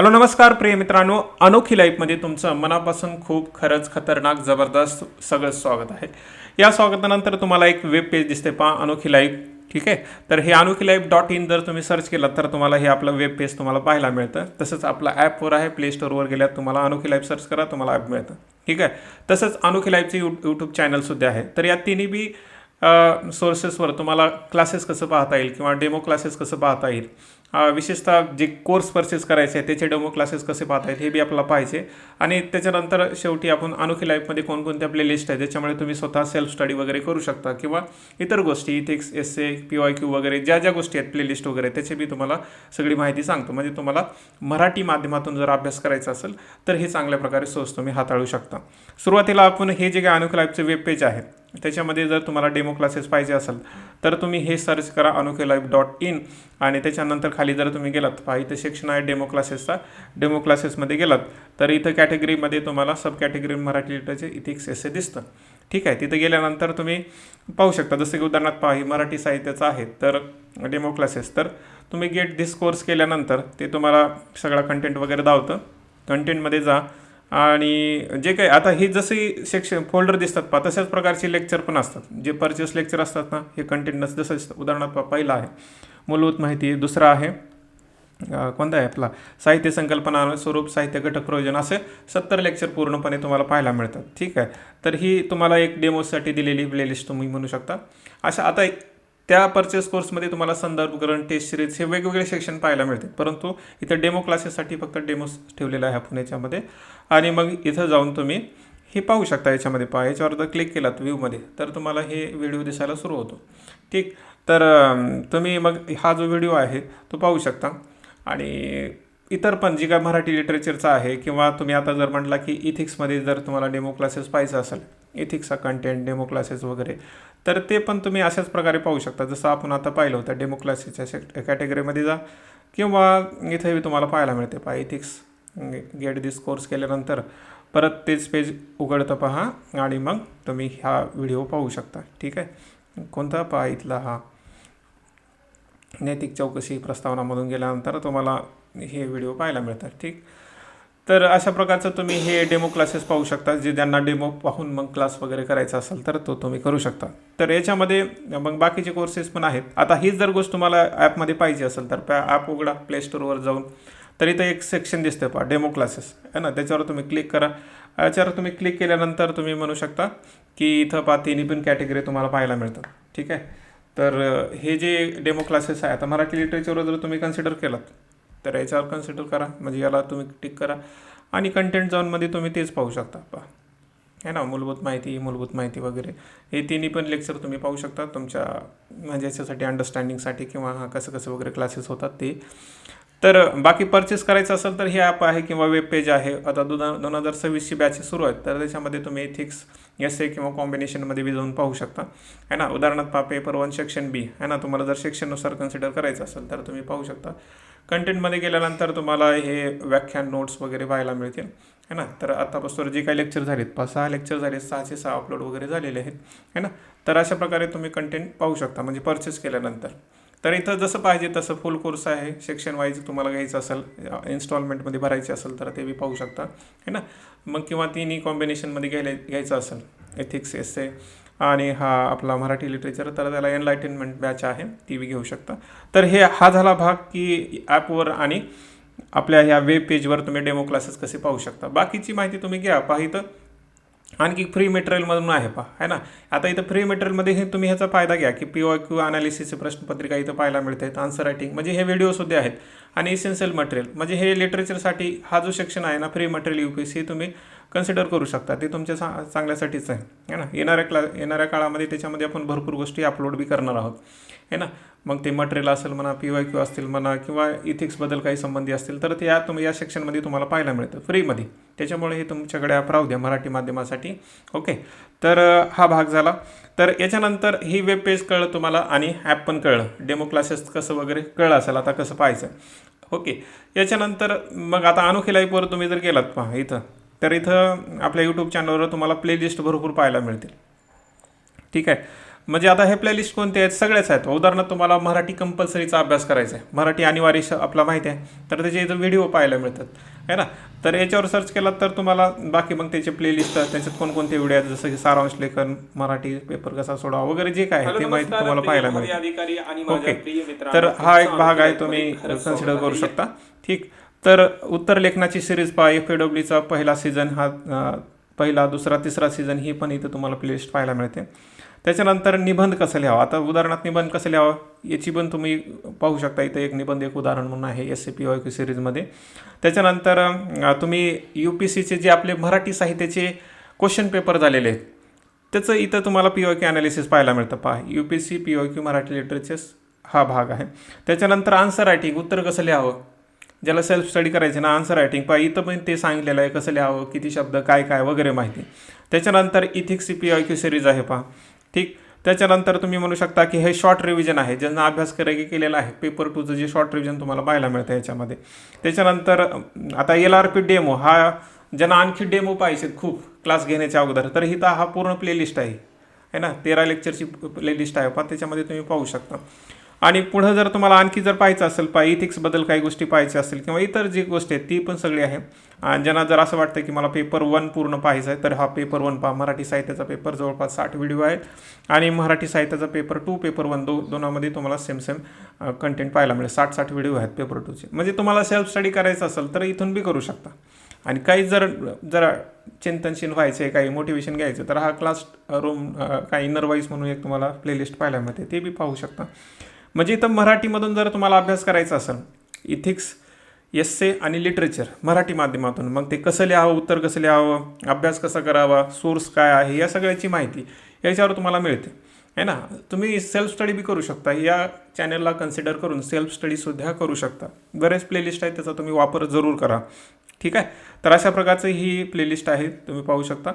Hello नमस्कार प्रिय मित्रांनो. अनोखी लाईफमध्ये तुमचं मनापासून खूप खरंच खतरनाक जबरदस्त सगळं स्वागत आहे. या स्वागतानंतर तुम्हाला एक वेब पेज दिसते पहा अनोखी लाईफ ठीक आहे? तर हे अनोखी लाईफ डॉट इन जर तुम्ही सर्च केलं तर तुम्हाला हे आपलं वेब पेज तुम्हाला पाहायला मिळतं. तसंच आपलं ॲपवर आहे. प्ले स्टोअरवर गेल्यात तुम्हाला अनोखी लाईफ सर्च करा तुम्हाला ॲप मिळतं. ठीक आहे? तसंच अनोखी लाईफचे यू यूट्यूब चॅनलसुद्धा आहे. तर या तिन्ही बी सोर्सेसवर तुम्हाला क्लासेस कसं पाहता येईल किंवा डेमो क्लासेस कसं पाहता येईल विशेषतः जे कोर्स परचेस करायचे आहे त्याचे डेमो क्लासेस कसे पाहतायत हे बी आपल्याला पाहायचे आणि त्याच्यानंतर शेवटी आपण अनोखी लाईफमध्ये कोणकोणत्या आपले लिस्ट आहे ज्याच्यामुळे तुम्ही स्वतः सेल्फ स्टडी वगैरे करू शकता किंवा इतर गोष्टी ethics S A P Y Q वगैरे ज्या ज्या गोष्टी आहेत प्लेलिस्ट वगैरे त्याची बी तुम्हाला सगळी माहिती सांगतो. म्हणजे तुम्हाला मराठी माध्यमातून जर अभ्यास करायचा असेल तर हे चांगल्या प्रकारे सोच तुम्ही हाताळू शकता. सुरुवातीला आपण हे जे काही अनोखी लाईफचे वेब पेज आहे त्याच्यामध्ये जर तुम्हाला डेमो क्लासेस पाहिजे असेल तर तुम्ही हे सर्च करा अनोखे लाईफ डॉट इन आणि त्याच्यानंतर खाली जर तुम्ही गेलात पहा इथं सेक्शन आहे डेमो क्लासेसचा डेमो क्लासेसमध्ये गेलात तर इथं कॅटेगरीमध्ये तुम्हाला सब कॅटेगरी मराठी लिटरचे इथे एक एसे दिसतं. ठीक आहे तिथं गेल्यानंतर तुम्ही पाहू शकता जसं की उदाहरणार्थ पहा मराठी साहित्याचं आहे तर डेमो क्लासेस तर तुम्ही गेट दिस कोर्स केल्यानंतर ते तुम्हाला सगळा कंटेंट वगैरे धावतं. कंटेंटमध्ये जा आणि जे काही आता हे जसे सेक्शन फोल्डर दिसतात पहा तशाच प्रकारचे लेक्चर पण असतात. जे परचेस लेक्चर असतात ना हे कंटेंट नस जसं दिसतं. उदाहरणार्थ पहिलं पहिला आहे. मूलभूत माहिती दुसरा आहे कोणता आहे आपला? साहित्य संकल्पना स्वरूप साहित्य घटक प्रयोजन असे सत्तर लेक्चर पूर्णपणे तुम्हाला पाहायला मिळतात. ठीक आहे? तर ही तुम्हाला एक डेमोसाठी दिलेली प्लेलिस्ट तुम्ही म्हणू शकता. अशा आता त्या परचेस कोर्समध्ये तुम्हाला संदर्भ ग्रंथ टेस्ट सिरीज हे वेगवेगळे सेक्शन पाहायला मिळते. परंतु इथं डेमो क्लासेससाठी फक्त डेमोस ठेवलेला आहे आपण याच्यामध्ये आणि मग इथं जाऊन तुम्ही हे पाहू शकता याच्यामध्ये. पहा याच्यावर जर क्लिक केलात व्ह्यूमध्ये तर तुम्हाला हे व्हिडिओ दिसायला सुरू होतो. ठीक? तर तुम्ही मग हा जो व्हिडिओ आहे तो पाहू शकता. आणि इतर पण जी काय मराठी लिटरेचरचा आहे किंवा तुम्ही आता जर म्हटला की इथिक्समध्ये जर तुम्हाला डेमो क्लासेस पाहिजे असेल इथिक्सचा कंटेंट डेमो क्लासेस वगैरे तर ते पण तुम्ही अशाच प्रकारे पाहू शकता. जसं आपण आता पाहिलं होतं डेमो क्लासेसच्या कॅटेगरीमध्ये जा किंवा इथेही तुम्हाला पाहायला मिळते. पहा इथिक्स गेट दिस कोर्स केल्यानंतर परत तेच पेज उघडतं पहा आणि मग तुम्ही हा व्हिडिओ पाहू शकता. ठीक आहे? कोणता? पहा इथला हा. नैतिक चौकशी प्रस्तावनामधून गेल्यानंतर तुम्हाला हे व्हिडिओ पाहायला मिळतात. ठीक? तर अशा प्रकारचं तुम्ही हे डेमो क्लासेस पाहू शकता जे ज्यांना डेमो पाहून मग क्लास वगैरे करायचा असेल तर तो तुम्ही करू शकता. तर याच्यामध्ये मग बाकीचे कोर्सेस पण आहेत. आता हीच जर गोष्ट तुम्हाला ॲपमध्ये पाहिजे असेल तर ॲप उघडा प्ले स्टोरवर जाऊन. तर इथं एक सेक्शन दिसतं पहा डेमो क्लासेस आहे ना? त्याच्यावर तुम्ही क्लिक करा. याच्यावर तुम्ही क्लिक केल्यानंतर तुम्ही म्हणू शकता की इथं पहा तिन्ही पण कॅटेगरी तुम्हाला पाहायला मिळतात. ठीक आहे? तर हे जे डेमो क्लासेस आहे आता मराठी लिटरेचरवर जर तुम्ही कन्सिडर केलात तर याच्यावर कन्सिडर करा. म्हणजे याला तुम्ही टिक करा. आणि कंटेंट झोनमध्ये तुम्ही तेच पाहू शकता. पहा. आहे ना? मूलभूत माहिती मूलभूत माहिती वगैरे. हे तिन्ही पण लेक्चर तुम्ही पाहू शकता. तुमच्या म्हणजे याच्यासाठी अंडरस्टँडिंगसाठी किंवा हा कसं कसं वगैरे क्लासेस होतात ते. तर बाकी परचेस करायचं असेल तर हे ॲप आहे किंवा वेब पेज आहे. आता दोन दोन हजार सव्वीसची बॅचेस सुरू आहेत तर त्याच्यामध्ये तुम्ही एथिक्स एस ए किंवा कॉम्बिनेशनमध्ये बी जाऊन पाहू शकता. आहे ना? उदाहरणार्थ पहा पेपर वन सेक्शन बी आहे ना? तुम्हाला जर सेक्शननुसार कन्सिडर करायचं असेल तर तुम्ही पाहू शकता. कंटेंटमध्ये गेल्यानंतर तुम्हाला हे व्याख्यान नोट्स वगैरे पाहायला मिळतील. है ना? तर आतापासून जे काही लेक्चर झालेत पाच सहा लेक्चर झाले सहाशे सहा अपलोड वगैरे झालेले आहेत. है ना? तर अशा प्रकारे तुम्ही कंटेंट पाहू शकता म्हणजे परचेस केल्यानंतर. तर इथं जसं पाहिजे तसं फुल कोर्स आहे. सेक्शन वाईज तुम्हाला घ्यायचं असेल इन्स्टॉलमेंटमध्ये भरायचे असेल तर ते बी पाहू शकता. है ना? मग किंवा तिन्ही कॉम्बिनेशनमध्ये घ्यायला घ्यायचं असेल एथिक्स एस ए आणि हा आपला मराठी लिटरेचर तर त्याला एनलायटेनमेंट बॅच आहे ती बी घेऊ शकता. तर हे हा झाला भाग की ॲपवर आणि आपल्या ह्या वेब पेजवर तुम्ही डेमो क्लासेस कसे पाहू शकता. बाकीची माहिती तुम्ही घ्या. पहा इथं. आणखी फ्री मटेरियलमधून आहे पहा आहे ना? आता इथं फ्री मटेरियलमध्ये हे तुम्ही ह्याचा फायदा घ्या की पी ओ क्यू अनालिसिसचे प्रश्नपत्रिका इथं पाहायला मिळते आहेत आन्सर रायटिंग म्हणजे हे व्हिडिओसुद्धा आहेत. आणि इसेन्शियल मटेरियल म्हणजे हे लिटरेचरसाठी हा जो सेक्शन आहे ना free material U P C तुम्ही कन्सिडर करू शकता. ते तुमच्या चा चांगल्यासाठीच आहे. है ना? येणाऱ्या क्ला येणाऱ्या काळामध्ये त्याच्यामध्ये आपण भरपूर गोष्टी अपलोड बी करणार आहोत. है ना? मग ते मटेरियल असेल म्हणा पी वाय क्यू असतील म्हणा किंवा इथिक्सबद्दल काही संबंधी असतील तर ते या तुम्ही या सेक्शनमध्ये तुम्हाला पाहायला मिळतं. फ्रीमध्ये त्याच्यामुळे हे तुमच्याकडे ॲप राहू द्या मराठी माध्यमासाठी. ओके तर हा भाग झाला. तर याच्यानंतर ही वेब पेज कळलं तुम्हाला आणि ॲप पण कळलं. डेमो क्लासेस कसं वगैरे कळलं असेल आता कसं पाहायचं? ओके याच्यानंतर मग आता अनोखी लाईफवर तुम्ही जर गेलात पहा इथं. तर इथं आपल्या यूट्यूब चॅनलवर तुम्हाला प्लेलिस्ट भरपूर पाहायला मिळतील. ठीक आहे? म्हणजे आता हे प्लेलिस्ट कोणते आहेत? सगळेच आहेत. उदाहरणार्थ तुम्हाला मराठी कंपल्सरीचा अभ्यास करायचा आहे. मराठी अनिवार्य आपला माहिती आहे. तर त्याचे इथं व्हिडिओ पाहायला मिळतात. आहे ना? तर याच्यावर सर्च केला तर तुम्हाला बाकी मग त्याचे प्लेलिस्ट त्याच्यात कोणकोणते व्हिडिओ आहेत? जसं की सारांश लेखन मराठी पेपर कसा सोडावा वगैरे जे काय आहे ते माहिती तुम्हाला पाहायला मिळते आणि ओके. तर हा एक भाग आहे. तुम्ही कन्सिडर करू. शकता. ठीक. तर उत्तर लेखनाची सिरीज पहा एफ ए डब्ल्यूचा पहिला सीझन हा पहिला दुसरा तिसरा सीझन ही पण इथं तुम्हाला प्लेलिस्ट पाहायला मिळते. त्याच्यानंतर निबंध कसं लिहावं? आता उदाहरणात निबंध कसं लिहावं? याची पण तुम्ही पाहू शकता इथं एक निबंध एक उदाहरण म्हणून आहे S C P Y Q सिरीजमध्ये त्याच्यानंतर तुम्ही यू पी सीचे जे आपले मराठी साहित्याचे क्वेश्चन पेपर झालेले आहेत त्याचं इथं तुम्हाला पी ओ क्यू ॲनालिसिस पाहायला मिळतं. पहा U P C P O Q Marathi literatures हा भाग आहे. त्याच्यानंतर आन्सर रायटिंग उत्तर कसं लिहावं? ज्याला सेल्फ स्टडी करायचे ना आन्सर रायटिंग पहा इथं पण ते सांगितलेलं आहे कसं लिहावं किती शब्द काय काय वगैरे माहिती. त्याच्यानंतर ethics C P I Q series आहे पहा. ठीक? त्याच्यानंतर तुम्ही म्हणू शकता की हे शॉर्ट रिव्हिजन आहे ज्यांना अभ्यास करायला केलेला आहे पेपर टूचं जे शॉर्ट रिव्हिजन तुम्हाला पाहायला मिळतं याच्यामध्ये. त्याच्यानंतर आता एल आर पी डेमो हा ज्यांना आणखी डेमो पाहिजेत खूप क्लास घेण्याच्या अगोदर तर इथं हा पूर्ण प्लेलिस्ट आहे. है ना? तेरा लेक्चरची प्लेलिस्ट आहे पण त्याच्यामध्ये तुम्ही पाहू शकता. आणि पुढं जर तुम्हाला आणखी जर पाहायचं असेल पा इथिक्सबद्दल काही गोष्टी पाहायच्या असतील किंवा इतर जी गोष्टी आहेत ती पण सगळी आहे. आणि ज्यांना जर असं वाटतं की मला पेपर वन पूर्ण पाहायचं आहे तर हा पेपर वन पहा. मराठी साहित्याचा पेपर जवळपास साठ व्हिडिओ आहेत. आणि मराठी साहित्याचा पेपर टू पेपर वन दो दोनामध्ये तुम्हाला सेम सेम कंटेंट पाहायला मिळेल. साठ साठ व्हिडिओ आहेत पेपर टूचे म्हणजे तुम्हाला सेल्फ स्टडी करायचं असेल तर इथून बी करू शकता. आणि काही जर जरा चिंतनशील व्हायचं आहे काही मोटिवेशन घ्यायचं तर हा क्लास रूम काही इनर वाईज म्हणून एक तुम्हाला प्लेलिस्ट पाहायला मिळते ते बी पाहू शकता. म्हणजे इथं मराठीमधून जर तुम्हाला अभ्यास करायचा असेल इथिक्स एस्से आणि लिटरेचर मराठी माध्यमातून मग ते कसं लिहावं उत्तर कसं लिहावं अभ्यास कसा करावा सोर्स काय आहे या सगळ्याची माहिती याच्यावर तुम्हाला मिळते. आहे ना? तुम्ही सेल्फ स्टडी बी करू शकता या चॅनलला कन्सिडर करून सेल्फ स्टडीसुद्धा करू शकता. बरेच प्लेलिस्ट आहेत त्याचा तुम्ही वापर जरूर करा. ठीक आहे? तर अशा प्रकारचं ही प्लेलिस्ट आहे तुम्ही पाहू शकता.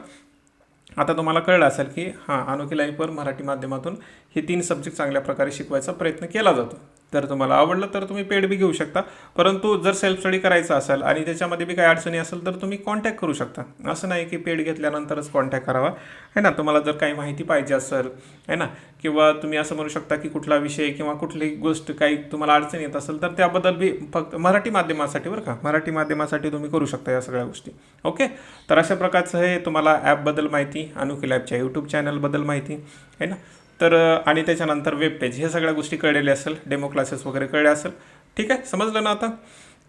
आता तुम्हाला कळलं असेल की हां अनोखी लाईफवर मराठी माध्यमातून हे तीन सब्जेक्ट चांगल्या प्रकारे शिकवायचा प्रयत्न केला जातो. तर तुम्हाला आवडलं तर तुम्ही पेड बी घेऊ शकता. परंतु जर सेल्फ स्टडी करायचं असेल आणि त्याच्यामध्ये बी काही अडचणी असेल तर तुम्ही कॉन्टॅक्ट करू शकता. असं नाही की पेड घेतल्यानंतरच कॉन्टॅक्ट करावा. आहे ना? तुम्हाला जर काही माहिती पाहिजे असेल आहे ना? किंवा तुम्ही असं म्हणू शकता की कुठला विषय किंवा कुठली गोष्ट काही तुम्हाला अडचण येत असेल तर त्याबद्दल बी फक्त मराठी माध्यमासाठी बरं का? मराठी माध्यमासाठी तुम्ही करू शकता या सगळ्या गोष्टी. ओके तर अशा प्रकारचं हे तुम्हाला ॲपबद्दल माहिती अनोखी ॲपच्या यूट्यूब चॅनलबद्दल माहिती आहे ना? तर आणि त्याच्यानंतर वेब पेज हे सगळ्या गोष्टी कळलेल्या असेल डेमो क्लासेस वगैरे कळले असेल. ठीक आहे? समजलं ना आता?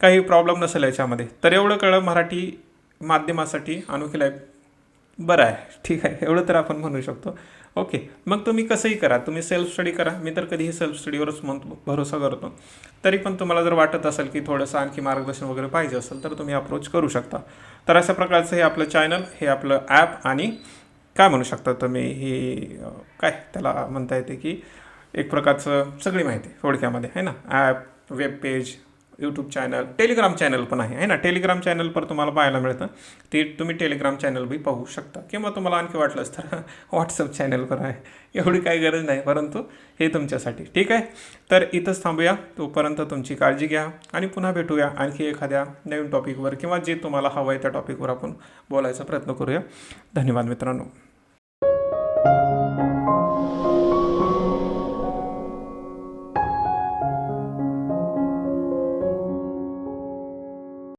काही प्रॉब्लेम नसेल याच्यामध्ये. तर एवढं कळलं मराठी माध्यमासाठी अनोखी लाईफ बरं आहे. ठीक आहे? एवढं तर आपण म्हणू शकतो. ओके मग तुम्ही कसंही करा. तुम्ही सेल्फ स्टडी करा. मी तर कधीही सेल्फ स्टडीवरच म्हणतो भरोसा करतो. तरी पण तुम्हाला जर वाटत असेल की थोडंसं आणखी मार्गदर्शन वगैरे पाहिजे असेल तर तुम्ही अप्रोच करू शकता. तर अशा प्रकारचं हे आपलं चॅनल हे आपलं ॲप आणि काय म्हणू शकता तुम्ही? ही काय त्याला म्हणता येते की एक प्रकारचं सगळी माहिती थोडक्यामध्ये आहे ना? App web page YouTube channel Telegram channel पण आहे आहे ना? टेलिग्राम चॅनल पर तुम्हाला पाहायला मिळतं. ते तुम्ही टेलिग्राम चॅनल बी पाहू शकता. किंवा तुम्हाला आणखी वाटलंच तर व्हॉट्सअप चॅनल पण आहे. एवढी काही गरज नाही परंतु हे तुमच्यासाठी. ठीक आहे? तर इथंच थांबूया. तोपर्यंत तुमची काळजी घ्या आणि पुन्हा भेटूया आणखी एखाद्या नवीन टॉपिकवर किंवा जे तुम्हाला हवं आहे त्या टॉपिकवर आपण बोलायचा प्रयत्न करूया. धन्यवाद मित्रांनो.